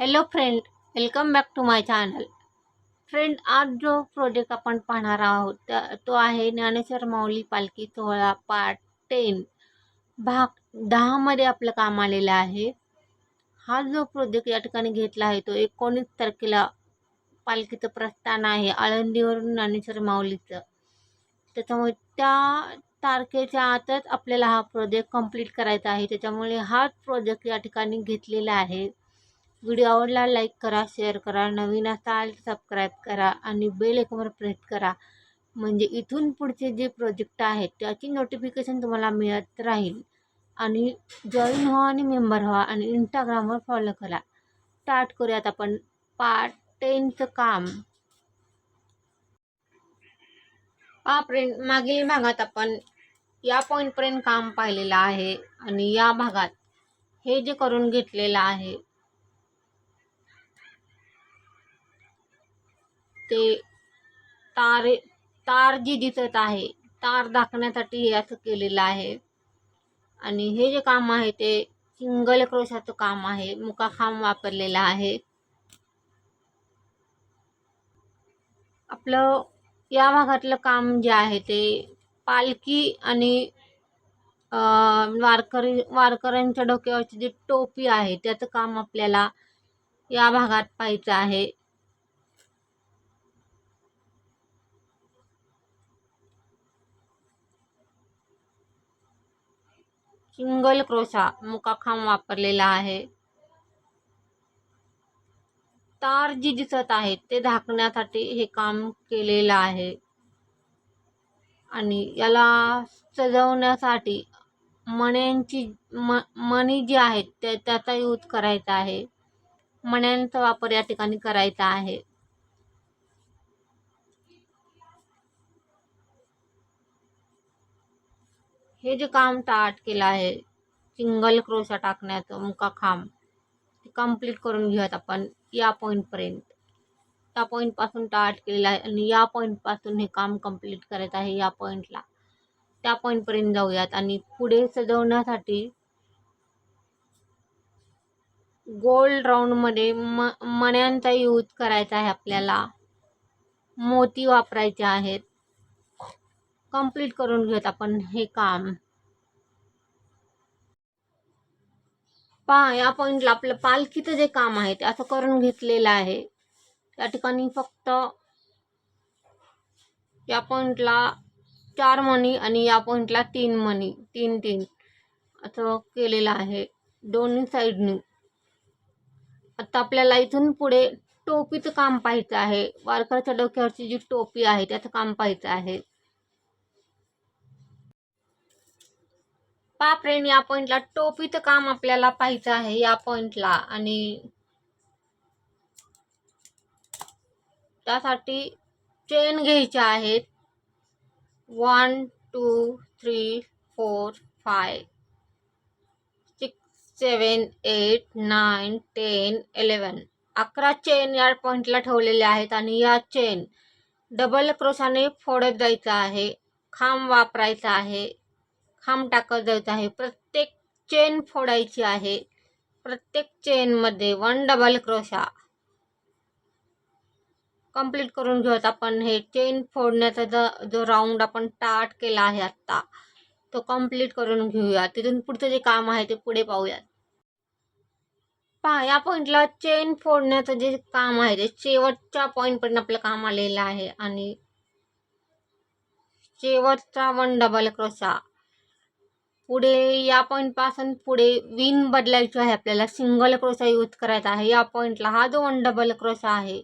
Hello friend welcome back to my channel friend आज जो project आपण पाहणार आहोत त्या- तो आहे ज्ञानेश्वर माऊली पालखी सोहळा पार्ट टेन भाग दहामध्ये आपलं काम आलेलं आहे. हा जो प्रोजेक्ट या ठिकाणी घेतला आहे तो एकोणीस तारखेला पालखीचं प्रस्थान आहे आळंदीवरून ज्ञानेश्वर माऊलीचं. त्याच्यामुळे त्या तारखेच्या आतच आपल्याला हा प्रोजेक्ट कंप्लीट करायचा आहे. त्याच्यामुळे हाच प्रोजेक्ट या ठिकाणी घेतलेला आहे. व्हिडिओ आवडला लाईक करा शेअर करा नवीन असाल सबस्क्राईब करा आणि बेल आयकॉनवर प्रेस करा. म्हणजे इथून पुढचे जे प्रोजेक्ट आहेत त्याची नोटिफिकेशन तुम्हाला मिळत राहील. आणि जॉईन व्हा आणि मेंबर व्हा आणि इंस्टाग्रामवर फॉलो करा. स्टार्ट करूयात आपण पार्ट टेनचं काम. हा मागील भागात आपण या पॉईंटपर्यंत काम पाहिलेलं आहे आणि या भागात हे जे करून घेतलेलं आहे ते तार तार जी दिसत आहे तार दाखवण्यासाठी हे असं केलेलं आहे. आणि हे जे काम आहे ते सिंगल क्रोशाचं काम आहे मुकाखांब वापरलेला आहे. आपलं या भागातलं काम जे आहे ते पालखी आणि वारकरी वारकऱ्यांच्या डोक्यावरची जी टोपी आहे त्याचं काम आपल्याला या भागात पाहायचं आहे. सिंगल क्रोशा मुकाखांब वापरलेला आहे. तार जी दिसत आहे ते झाकण्यासाठी हे काम केलेलं आहे. आणि याला सजवण्यासाठी मण्यांची म मणी जी आहेत त्या त्याचा यूज करायचा आहे. मण्यांचा वापर या ठिकाणी करायचा आहे. हे जे काम स्टार्ट केलं आहे सिंगल क्रोशा टाकण्याचं मुकाखांब ते कंप्लीट करून घेऊयात आपण या पॉईंटपर्यंत त्या पॉईंटपासून स्टार्ट केलेलं आहे आणि या पॉईंटपासून हे काम कंप्लीट करायचं आहे या पॉईंटला त्या पॉईंटपर्यंत जाऊयात आणि पुढे सजवण्यासाठी गोल्ड राऊंडमध्ये म मण्यांचा यूज करायचा आहे आपल्याला. मोती वापरायचे आहेत. कंप्लीट करून घेऊयात आपण हे काम. पहा या पॉईंटला आपलं पालखीचं जे काम आहे ते असं करून घेतलेलं आहे. या ठिकाणी फक्त या पॉईंटला चार मणी आणि या पॉईंटला तीन मणी तीन तीन असं केलेलं आहे दोन्ही साईडनी आता आपल्याला इथून पुढे टोपीचं काम पाहायचं आहे. वारकऱ्याच्या डोक्यावरची जी टोपी आहे त्याचं काम पाहायचं आहे. पा फ्रेंड या पॉईंटला टोपीत काम आपल्याला पाहायचं आहे या पॉईंटला आणि त्यासाठी चेन घ्यायच्या आहेत. One two three four five six seven eight nine ten eleven अकरा चेन या पॉईंटला ठेवलेल्या आहेत आणि या चेन डबल क्रोशाने फोडत जायचं आहे. खांब वापरायचा आहे. खांब टाकत जायचं आहे. प्रत्येक चेन फोडायची आहे. प्रत्येक चेनमध्ये वन डबल क्रोशा कंप्लीट करून घेऊयात आपण. हे चेन फोडण्याचा जो जो राऊंड आपण स्टार्ट केला आहे आत्ता तो कंप्लीट करून घेऊया. तिथून पुढचं जे काम आहे ते पुढे पाहूयात. पहा या पॉईंटला चेन फोडण्याचं जे काम आहे ते शेवटच्या पॉईंटपर्यंत आपलं काम आलेलं आहे. आणि शेवटचा वन डबल क्रोशा पुढे या पॉईंटपासून पुढे विन बदलायची आहे आपल्याला. सिंगल क्रोशा यूज करायचा आहे. या पॉईंटला हा जो वन डबल क्रोसा आहे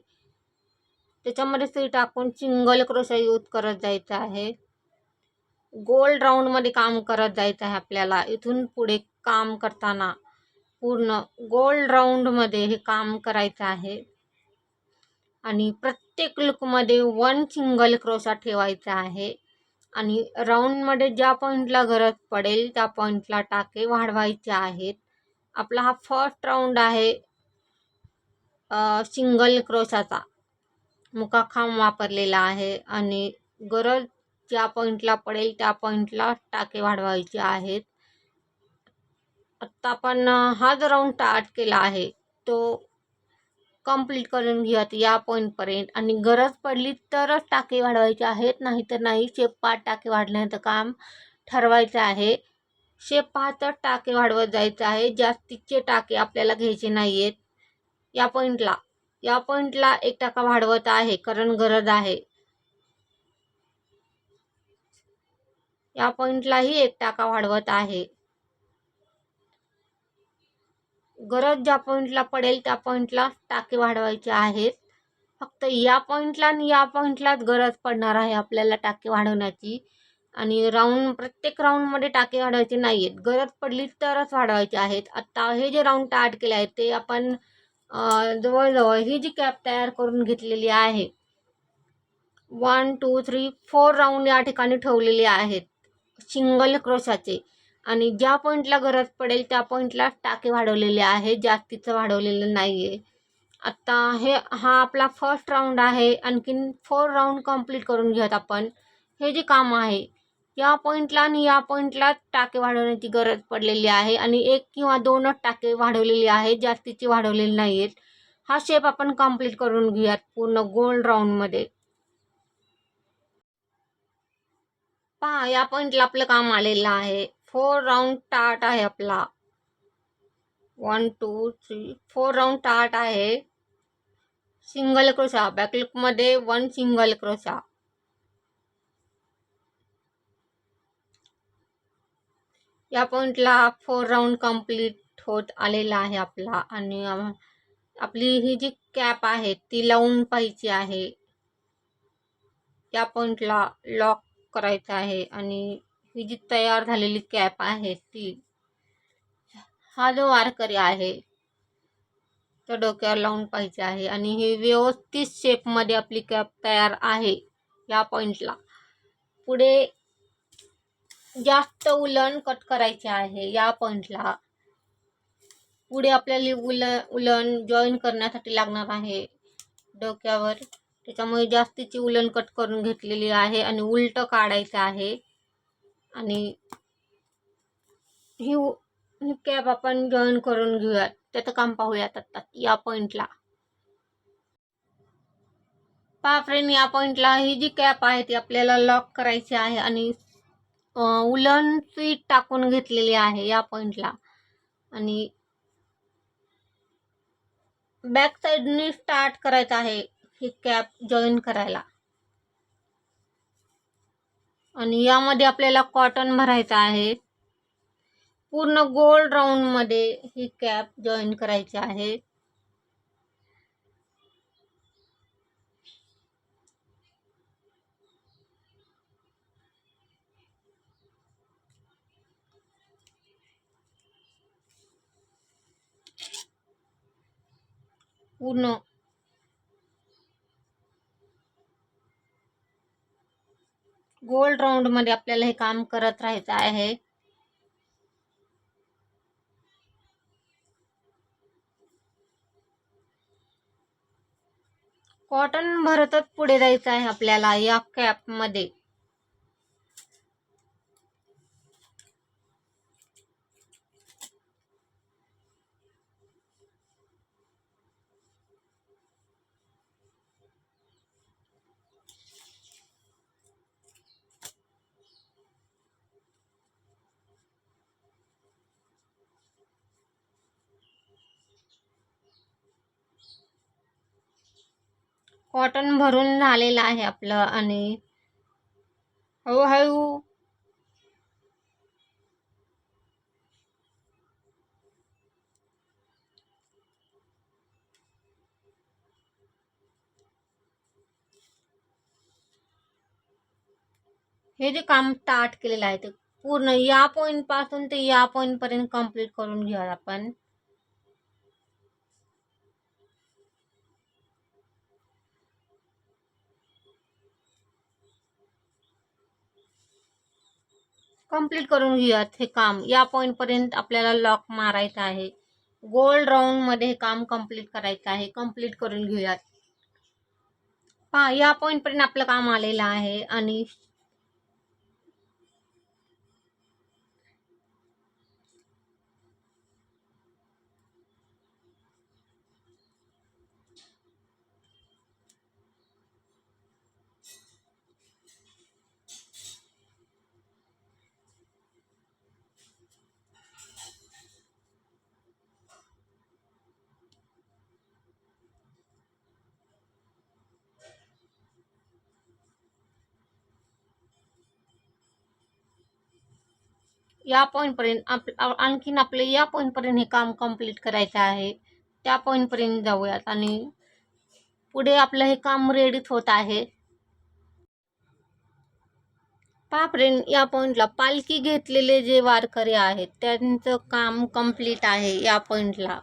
त्याच्यामध्ये सुई टाकून सिंगल क्रोशा यूज करत जायचं आहे. गोल्ड राऊंडमध्ये काम करत जायचं आहे आपल्याला. इथून पुढे काम करताना पूर्ण गोल्ड राऊंडमध्ये हे काम करायचं आहे. आणि प्रत्येक लुकमध्ये वन सिंगल क्रोशा ठेवायचा आहे. आणि राऊंडमध्ये ज्या पॉईंटला गरज पडेल त्या पॉईंटला टाके वाढवायचे आहेत. आपला हा फर्स्ट राऊंड आहे सिंगल क्रोशाचा. मुकाखांब वापरलेला आहे आणि गरज ज्या पॉईंटला पडेल त्या पॉईंटला टाके वाढवायचे आहेत. आत्ता आपण हा जो राऊंड स्टार्ट केला आहे. तो कंप्लीट करून घेऊयात या पॉईंटपर्यंत आणि गरज पडली तरच टाके वाढवायचे आहेत नाही तर नाही. शेप पाच टाके वाढण्याचं काम ठरवायचं आहे. शेप पाहतच टाके वाढवत जायचं आहे. जास्तीचे टाके आपल्याला घ्यायचे नाही आहेत या पॉईंटला या पॉईंटला एक टाका वाढवत आहे कारण गरज आहे. या पॉईंटलाही एक टाका वाढवत आहे. गरज ज्या पॉईंटला पडेल त्या पॉईंटला टाके वाढवायचे आहेत. फक्त या पॉईंटला आणि या पॉईंटलाच गरज पडणार आहे आपल्याला टाके वाढवण्याची. आणि राऊंड प्रत्येक राऊंडमध्ये टाके वाढवायचे नाही आहेत गरज पडली तरच वाढवायचे आहेत. आत्ता हे जे राऊंड स्टार्ट केले आहेत ते आपण जवळजवळ ही जी कॅप तयार करून घेतलेली आहे one two three four round या ठिकाणी ठेवलेले आहेत. सिंगल क्रोशाचे आणि ज्या पॉईंटला गरज पडेल त्या पॉईंटला टाके वाढवलेले आहेत जास्तीचं वाढवलेलं नाही आहे आत्ता हे हा आपला फर्स्ट राऊंड आहे. आणखीन फोर राऊंड कंप्लीट करून घेऊयात आपण. हे जे काम आहे या पॉईंटला आणि या पॉईंटला टाके वाढवण्याची गरज पडलेली आहे. आणि एक किंवा दोनच टाके वाढवलेली आहेत जास्तीची वाढवलेली नाही आहेत हा शेप आपण कंप्लीट करून घेऊयात पूर्ण गोल्ड राऊंडमध्ये पहा या पॉईंटला आपलं काम आलेलं आहे. फोर राऊंड टाट आहे आपला. One two three four round टाट आहे. सिंगल क्रोशा बॅकलुकमध्ये वन सिंगल क्रोशा. या पॉईंटला फोर राऊंड कंप्लीट होत आलेला आहे आपला. आणि आपली ही जी कॅप आहे ती लावून पाहिजे आहे. या पॉईंटला लॉक करायचं आहे. आणि ही जी तयार झालेली कॅप आहे ती हा जो वारकरी आहे तो डोक्यावर लावून पाहिजे आहे आणि ही व्यवस्थित शेपमध्ये आपली कॅप तयार आहे या पॉईंटला पुढे जास्त उलन कट करायचे आहे या पॉईंटला पुढे आपल्याला उल उलन जॉईन करण्यासाठी लागणार आहे डोक्यावर. त्याच्यामुळे जास्तीची उलन कट करून घेतलेली आहे आणि उलटं काढायचं आहे. आणि ही ही कॅप आपण जॉईन करून घेऊयात. त्याचं काम पाहूयात आता या पॉईंटला पहा फ्रेंड या पॉईंटला ही जी कॅप आहे ती आपल्याला लॉक करायची आहे आणि उलन स्वीट टाकून घेतलेली आहे या पॉईंटला आणि बॅक साईडने स्टार्ट करायचं आहे ही कॅप जॉईन करायला. आणि यामध्ये आपल्याला कॉटन भरायचं आहे. पूर्ण गोल राऊंडमध्ये ही कॅप जॉईन करायची आहे. पूर्ण गोल्ड राऊंडमध्ये आपल्याला हे काम करत राहायचं आहे. कॉटन भरतच पुढे जायचं आहे आपल्याला या कॅपमध्ये कॉटन भरून झालेलं आहे आपलं आणि हळूहळू हे जे काम स्टार्ट केलेलं आहे ते पूर्ण या पॉईंटपासून ते या पॉईंटपर्यंत कंप्लीट कंप्लीट करून घेऊया आपण. कंप्लीट करून घेऊयात हे काम. या पॉईंटपर्यंत आपल्याला लॉक मारायचं आहे. गोल्ड राऊंडमध्ये हे काम कंप्लीट करायचं आहे. कंप्लीट करून घेऊयात. पहा या पॉईंटपर्यंत आपलं काम आलेलं आहे आणि या पॉईंटपर्यंत आप आणखीन आपलं या पॉईंटपर्यंत हे काम कंप्लीट करायचं आहे. त्या पॉईंटपर्यंत जाऊयात आणि पुढे आपलं हे काम रेडीत होत आहे. पहा या पॉईंटला पालखी घेतलेले जे वारकरी आहेत त्यांचं काम कंप्लीट आहे या पॉईंटला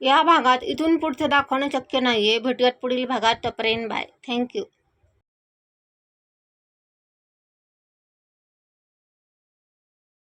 या भागात इथून पुढचं दाखवणं शक्य नाही आहे भेटूयात पुढील भागात. तोपर्यंत बाय. थँक्यू